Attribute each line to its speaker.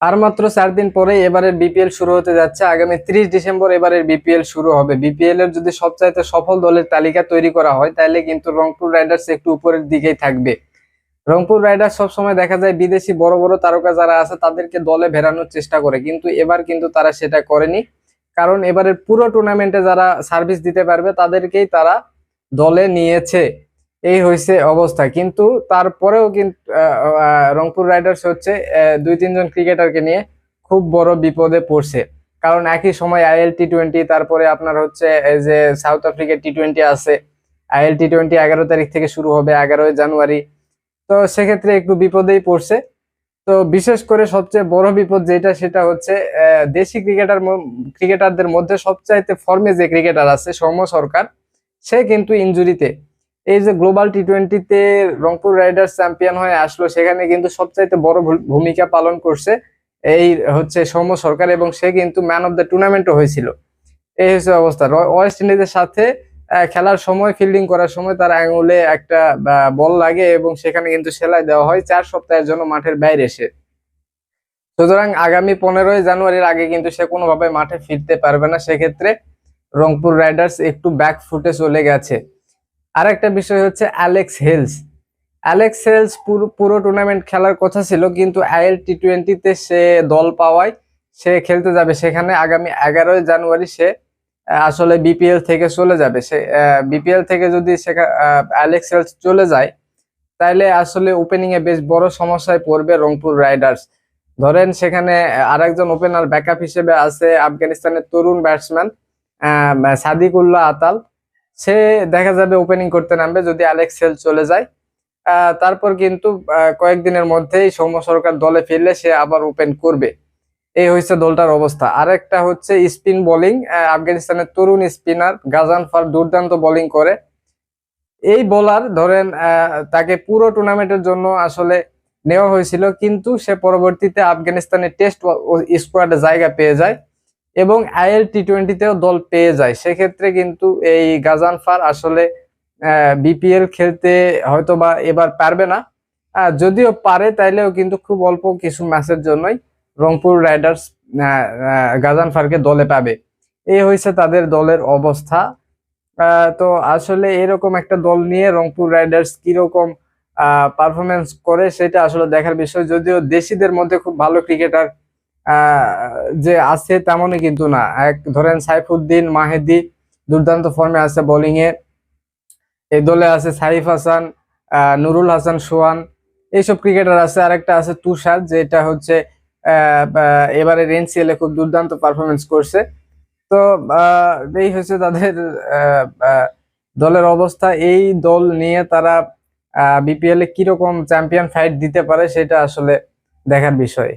Speaker 1: আর মাত্র চার দিন পরে এবারের বিপিএল শুরু হতে যাচ্ছে। আগামী ত্রিশ ডিসেম্বর এবারের বিপিএল শুরু হবে। বিপিএল এর যদি সবচাইতে সফল দলের তালিকা তৈরি করা হয়, তাহলে কিন্তু রংপুর রাইডার্স একটু উপরের দিকেই থাকবে। রংপুর রাইডার্স সবসময় দেখা যায় বিদেশি বড় বড় তারকা যারা আছে, তাদেরকে দলে ভেড়ানোর চেষ্টা করে। কিন্তু এবার কিন্তু তারা সেটা করেনি। কারণ এবারের পুরো টুর্নামেন্টে যারা সার্ভিস দিতে পারবে, তাদেরকেই তারা দলে নিয়েছে। এই হয়েছে অবস্থা। কিন্তু তারপরেও কিন্তু রংপুর রাইডার্স হচ্ছে দুই, তিনজন ক্রিকেটারকে নিয়ে খুব বড় বিপদে পড়ছে। কারণ একই সময় আইএল টি টোয়েন্টি তারপরে আপনার হচ্ছে যে সাউথ আফ্রিকা টি টোয়েন্টি আছে, আইএল টি টোয়েন্টি এগারো তারিখ থেকে শুরু হবে, এগারোই জানুয়ারি। তো সেক্ষেত্রে একটু বিপদেই পড়ছে। তো বিশেষ করে সবচেয়ে বড় বিপদ যেটা, সেটা হচ্ছে দেশি ক্রিকেটার ক্রিকেটারদের মধ্যে সবচাইতে ফর্মে যে ক্রিকেটার আছে, সৌম্য সরকার, সে কিন্তু ইনজুরিতে এই যে গ্লোবাল টি টোয়েন্টিতে রংপুর রাইডার্স চ্যাম্পিয়ন হয়ে আসলো, সেখানে কিন্তু সবচাইতে বড় ভূমিকা পালন করছে এই হচ্ছে সৌম্য সরকার এবং সে কিন্তু ম্যান অফ দ্য টুর্নামেন্টও হয়েছিল। এই হচ্ছে অবস্থা। ওয়েস্ট ইন্ডিজের সাথে খেলার সময় ফিল্ডিং করার সময় তার আঙুলে একটা বল লাগে এবং সেখানে কিন্তু সেলাই দেওয়া হয়, চার সপ্তাহের জন্য মাঠের বাইরে সে সুতরাং আগামী পনেরোই জানুয়ারির আগে কিন্তু সে কোনোভাবে মাঠে ফিরতে পারবে না। সেক্ষেত্রে রংপুর রাইডার্স একটু ব্যাক ফুটে চলে গেছে। আরেকটা বিষয় হচ্ছে অ্যালেক্স হেলস অ্যালেক্স হেলস পুরো টুর্নামেন্ট খেলার কথা ছিল, কিন্তু আইএল টি টোয়েন্টিতে সে দল পাওয়ায় সে খেলতে যাবে। সেখানে আগামী এগারোই জানুয়ারি সে আসলে বিপিএল থেকে চলে যাবে। সে বিপিএল থেকে যদি অ্যালেক্স হেলস চলে যায় তাহলে আসলে ওপেনিং এ বেশ বড় সমস্যায় পড়বে রংপুর রাইডার্স ধরেন সেখানে আরেকজন ওপেনার ব্যাকআপ হিসেবে আছে আফগানিস্তানের তরুণ ব্যাটসম্যান সাদিকুল্লাহ আতাল। সে দেখা যাবে ওপেনিং করতে নামবে যদি অ্যালেক্স হেল চলে যায়। তারপর কিন্তু কয়েকদিনের মধ্যেই সৌম্য সরকার দলে ফিরলে সে আবার ওপেন করবে। এই হচ্ছে দলটার অবস্থা। আরেকটা হচ্ছে স্পিন বোলিং আফগানিস্তানের তরুণ স্পিনার গাজানফার দুর্দান্ত বোলিং করে। এই বোলার ধরেন তাকে পুরো টুর্নামেন্টের জন্য আসলে নেওয়া হয়েছিল, কিন্তু সে পরবর্তীতে আফগানিস্তানের টেস্ট স্কোয়াডে জায়গা পেয়ে যায়। এবং আইএল টি টোয়েন্টিতেও দল পেয়ে যায়। সেক্ষেত্রে কিন্তু এই গাজানফার আসলে বিপিএল খেলতে হয়তো বা এবার পারবে না। যদিও পারে, তাইলেও কিন্তু খুব অল্প কিছু ম্যাচের জন্যই রংপুর রাইডার্স গাজানফারকে দলে পাবে। এই হয়েছে তাদের দলের অবস্থা। তো আসলে এরকম একটা দল নিয়ে রংপুর রাইডার্স কীরকম পারফরমেন্স করে, সেটা আসলে দেখার বিষয়। যদিও দেশিদের মধ্যে খুব ভালো ক্রিকেটার যে আছে তেমনই কিন্তু না। এক ধরেন সাইফুদ্দিন মাহেদি দুর্দান্ত ফর্মে আছে বোলিং এ এই দলে আছে সাইফ হাসান নুরুল হাসান সোহান। এইসব ক্রিকেটার আছে। আরেকটা আছে তুষার, যেটা হচ্ছে এবারে এনসিএল এ খুব দুর্দান্ত পারফরমেন্স করছে। তো এই হচ্ছে তাদের দলের অবস্থা। এই দল নিয়ে তারা বিপিএল এ কীরকম চ্যাম্পিয়ন ফাইট দিতে পারে সেটা আসলে দেখার বিষয়।